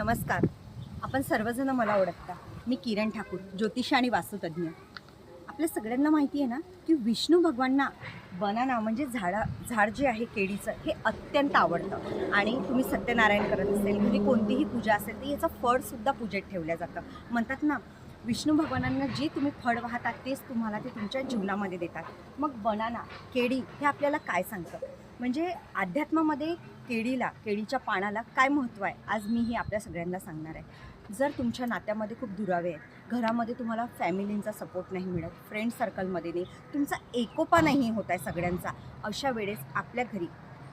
नमस्कार. आपण सर्वजण मला ओळखता. मी किरण ठाकूर ज्योतिष आणि वास्तुतज्ञ आपल्या सगळ्यांना माहिती आहे ना की विष्णू भगवांना बनाना म्हणजे झाडा झाड जे आहे केळीचं हे अत्यंत आवडतं. आणि तुम्ही सत्यनारायण करत असेल घरी कोणतीही पूजा असेल तर याचं फळसुद्धा पूजेत ठेवलं जातं. म्हणतात ना विष्णू भगवानांना जे तुम्ही फळ वाहतात तेच तुम्हाला ते तुमच्या जीवनामध्ये देतात. मग बनाना केळी हे आपल्याला काय सांगतं? म्हणजे अध्यात्मामध्ये केळीला केळीच्या पानाला काय महत्त्व आहे? आज मी हे आपल्या सगळ्यांना सांगणार आहे. जर तुमच्या नात्यामध्ये खूप दुरावे आहेत घरामध्ये तुम्हाला फॅमिलींचा सपोर्ट नाही मिळत फ्रेंड सर्कलमध्ये नाही तुमचा एकोपा नाही होत आहे सगळ्यांचा अशा वेळेस आपल्या घरी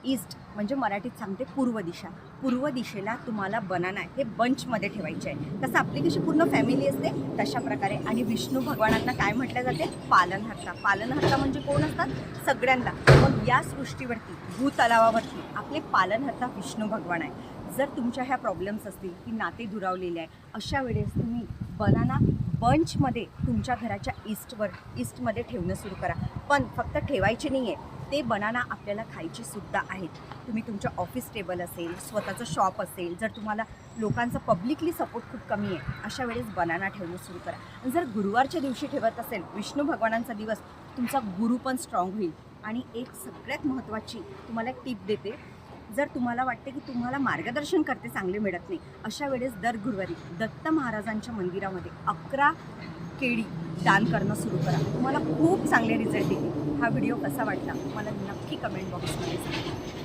ईस्ट म्हणजे मराठीत सांगते पूर्व दिशा. पूर्व दिशेला तुम्हाला बनाना हे बंचमध्ये ठेवायचे आहे. तसं आपली कशी पूर्ण फॅमिली असते तशा प्रकारे. आणि विष्णू भगवानांना काय म्हटलं जाते? पालनहर्ता. पालनहर्ता म्हणजे कोण असतात? सगळ्यांना. मग या सृष्टीवरती भूतलावावरती आपले पालनहर्ता विष्णू भगवान आहे जर तुमच्या ह्या प्रॉब्लेम्स असतील की नाते दुरावलेले आहे अशा वेळेस तुम्ही बनाना बंचमध्ये तुमच्या घराच्या ईस्टवर ईस्टमध्ये ठेवणं सुरू करा. पण फक्त ठेवायचे नाही आहे ते बनाना आपल्याला खायचे सुद्धा आहेत. तुम्ही तुमच्या ऑफिस टेबल असेल स्वतःचं शॉप असेल जर तुम्हाला लोकांचा पब्लिकली सपोर्ट खूप कमी आहे अशा वेळेस बनाना ठेवणं सुरू करा. आणि जर गुरुवारच्या दिवशी ठेवत असेल विष्णू भगवानांचा दिवस तुमचा गुरु पण स्ट्रॉंग होईल. आणि एक सगळ्यात महत्त्वाची तुम्हाला एक टीप देते जर तुम्हाला वाटते की तुम्हाला मार्गदर्शन करते चांगले मिळत नाही अशा वेळेस दर गुरुवारी दत्त महाराजांच्या मंदिरामध्ये अकरा केळी दान करणं सुरू करा. तुम्हाला खूप चांगले रिझल्ट येतील. हा व्हिडिओ कसा वाटला मला नक्की कमेंट बॉक्समध्ये सांगा.